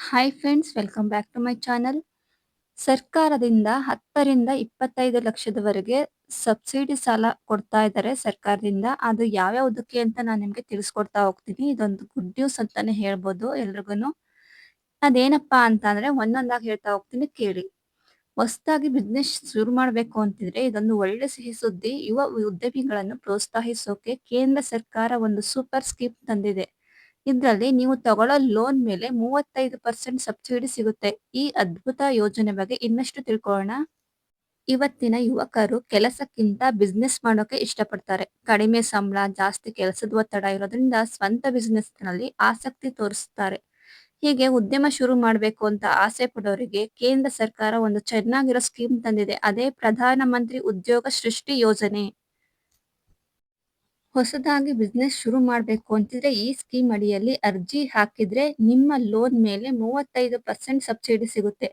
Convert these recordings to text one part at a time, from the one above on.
Hi friends welcome back to my channel ಸರ್ಕಾರದಿಂದ ಹತ್ತರಿಂದ ಇಪ್ಪತ್ತೈದು ಲಕ್ಷದವರೆಗೆ ಸಬ್ಸಿಡಿ ಸಾಲ ಕೊಡ್ತಾ ಇದ್ದಾರೆ ಸರ್ಕಾರದಿಂದ. ಅದು ಯಾವ್ಯಾವುದಕ್ಕೆ ಅಂತ ನಾನು ನಿಮ್ಗೆ ತಿಳಿಸ್ಕೊಡ್ತಾ ಹೋಗ್ತೀನಿ. ಇದೊಂದು ಗುಡ್ ನ್ಯೂಸ್ ಅಂತಾನೆ ಹೇಳ್ಬೋದು ಎಲ್ರಿಗೂ ಅದೇನಪ್ಪ ಅಂತ ಅಂದ್ರೆ ಒಂದೊಂದಾಗಿ ಹೇಳ್ತಾ ಹೋಗ್ತೀನಿ, ಕೇಳಿ. ಹೊಸದಾಗಿ ಬಿಸ್ನೆಸ್ ಶುರು ಮಾಡಬೇಕು ಅಂತಿದ್ರೆ ಇದೊಂದು ಒಳ್ಳೆ ಸಿಹಿ ಸುದ್ದಿ. ಯುವ ಉದ್ಯಮಿಗಳನ್ನು ಪ್ರೋತ್ಸಾಹಿಸೋಕೆ ಕೇಂದ್ರ ಸರ್ಕಾರ ಒಂದು ಸೂಪರ್ ಸ್ಕೀಮ್ ತಂದಿದೆ. ಇದ್ರಲ್ಲಿ ನೀವು ತಗೊಳ್ಳೋ ಲೋನ್ ಮೇಲೆ ಮೂವತ್ತೈದು ಪರ್ಸೆಂಟ್ ಸಬ್ಸಿಡಿ ಸಿಗುತ್ತೆ. ಈ ಅದ್ಭುತ ಯೋಜನೆ ಬಗ್ಗೆ ಇನ್ನಷ್ಟು ತಿಳ್ಕೊಳ್ಳೋಣ. ಇವತ್ತಿನ ಯುವಕರು ಕೆಲಸಕ್ಕಿಂತ ಬಿಸ್ನೆಸ್ ಮಾಡೋಕೆ ಇಷ್ಟಪಡ್ತಾರೆ. ಕಡಿಮೆ ಸಂಬಳ, ಜಾಸ್ತಿ ಕೆಲಸದ ಒತ್ತಡ ಇರೋದ್ರಿಂದ ಸ್ವಂತ ಬಿಸ್ನೆಸ್ನಲ್ಲಿ ಆಸಕ್ತಿ ತೋರಿಸ್ತಾರೆ. ಹೀಗೆ ಉದ್ಯಮ ಶುರು ಮಾಡಬೇಕು ಅಂತ ಆಸೆ ಪಡೋರಿಗೆ ಕೇಂದ್ರ ಸರ್ಕಾರ ಒಂದು ಚೆನ್ನಾಗಿರೋ ಸ್ಕೀಮ್ ತಂದಿದೆ. ಅದೇ ಪ್ರಧಾನ ಮಂತ್ರಿ ಉದ್ಯೋಗ ಸೃಷ್ಟಿ ಯೋಜನೆ. ಹೊಸದಾಗಿ ಬಿಸ್ನೆಸ್ ಶುರು ಮಾಡಬೇಕು ಅಂತಿದ್ರೆ ಈ ಸ್ಕೀಮ್ ಅಡಿಯಲ್ಲಿ ಅರ್ಜಿ ಹಾಕಿದ್ರೆ ನಿಮ್ಮ ಲೋನ್ ಮೇಲೆ ಮೂವತ್ತೈದು ಪರ್ಸೆಂಟ್ ಸಬ್ಸಿಡಿ ಸಿಗುತ್ತೆ.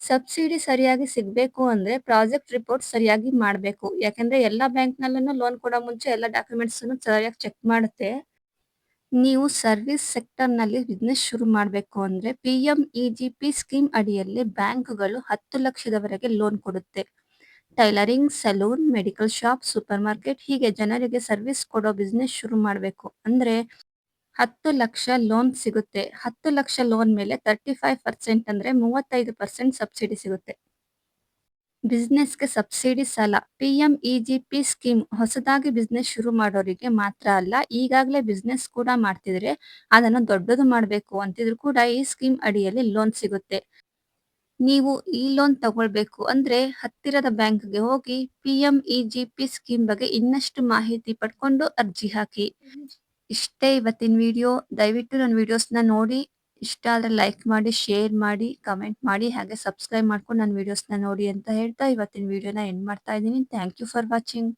ಸಬ್ಸಿಡಿ ಸರಿಯಾಗಿ ಸಿಗಬೇಕು ಅಂದ್ರೆ ಪ್ರಾಜೆಕ್ಟ್ ರಿಪೋರ್ಟ್ ಸರಿಯಾಗಿ ಮಾಡಬೇಕು. ಯಾಕಂದ್ರೆ ಎಲ್ಲಾ ಬ್ಯಾಂಕ್ ನಲ್ಲೂ ಲೋನ್ ಕೊಡೋ ಮುಂಚೆ ಎಲ್ಲ ಡಾಕ್ಯುಮೆಂಟ್ಸ್ ಸರಿಯಾಗಿ ಚೆಕ್ ಮಾಡುತ್ತೆ. ನೀವು ಸರ್ವಿಸ್ ಸೆಕ್ಟರ್ನಲ್ಲಿ ಬಿಸ್ನೆಸ್ ಶುರು ಮಾಡಬೇಕು ಅಂದ್ರೆ P M E G P scheme ಅಡಿಯಲ್ಲಿ ಬ್ಯಾಂಕ್ಗಳು ಹತ್ತು ಲಕ್ಷದವರೆಗೆ ಲೋನ್ ಕೊಡುತ್ತೆ. Tailoring, salon, medical shop super market ಹೀಗೆ ಜನರಿಗೆ ಸರ್ವಿಸ್ ಕೊಡೋ ಬಿಸ್ನೆಸ್ ಶುರು ಮಾಡಬೇಕು. ಅಂದ್ರೆ ಹತ್ತು ಲಕ್ಷ ಲೋನ್ ಸಿಗುತ್ತೆ. ಹತ್ತು ಲಕ್ಷ ಲೋನ್ ಮೇಲೆ ತರ್ಟಿ ಫೈವ್ ಪರ್ಸೆಂಟ್ ಅಂದ್ರೆ ಮೂವತ್ತೈದು ಪರ್ಸೆಂಟ್ ಸಬ್ಸಿಡಿ ಸಿಗುತ್ತೆ. ಬಿಸ್ನೆಸ್ಗೆ ಸಬ್ಸಿಡಿ ಸಾಲ. P M E G P scheme ಹೊಸದಾಗಿ ಬಿಸ್ನೆಸ್ ಶುರು ಮಾಡೋರಿಗೆ ಮಾತ್ರ ಅಲ್ಲ, ಈಗಾಗಲೇ ಬಿಸ್ನೆಸ್ ಕೂಡ ಮಾಡ್ತಿದ್ರೆ ಅದನ್ನು ದೊಡ್ಡದು ಮಾಡಬೇಕು ಅಂತಿದ್ರು ಕೂಡ ಈ ಸ್ಕೀಮ್ ಅಡಿಯಲ್ಲಿ ಲೋನ್ ಸಿಗುತ್ತೆ. ನೀವು ಈ ಲೋನ್ ತಗೊಳ್ಬೇಕು. ಅಂದ್ರೆ ಹತ್ತಿರದ ಬ್ಯಾಂಕ್ಗೆ ಹೋಗಿ ಪಿ ಸ್ಕೀಮ್ ಬಗ್ಗೆ ಇನ್ನಷ್ಟು ಮಾಹಿತಿ ಪಡ್ಕೊಂಡು ಅರ್ಜಿ ಹಾಕಿ. ಇಷ್ಟೇ ಇವತ್ತಿನ ವಿಡಿಯೋ ದಯವಿಟ್ಟು ನನ್ನ ವಿಡಿಯೋಸ್ನ ನೋಡಿ. ಇಷ್ಟ ಆದ್ರೆ ಲೈಕ್ ಮಾಡಿ ಶೇರ್ ಮಾಡಿ ಕಮೆಂಟ್ ಮಾಡಿ, ಹಾಗೆ ಸಬ್ಸ್ಕ್ರೈಬ್ ಮಾಡ್ಕೊಂಡು ನನ್ನ ವಿಡಿಯೋಸ್ನ ನೋಡಿ ಅಂತ ಹೇಳ್ತಾ ಇವತ್ತಿನ ವಿಡಿಯೋನ ಎಂಡ್ ಮಾಡ್ತಾ ಇದ್ದೀನಿ. Thank you for watching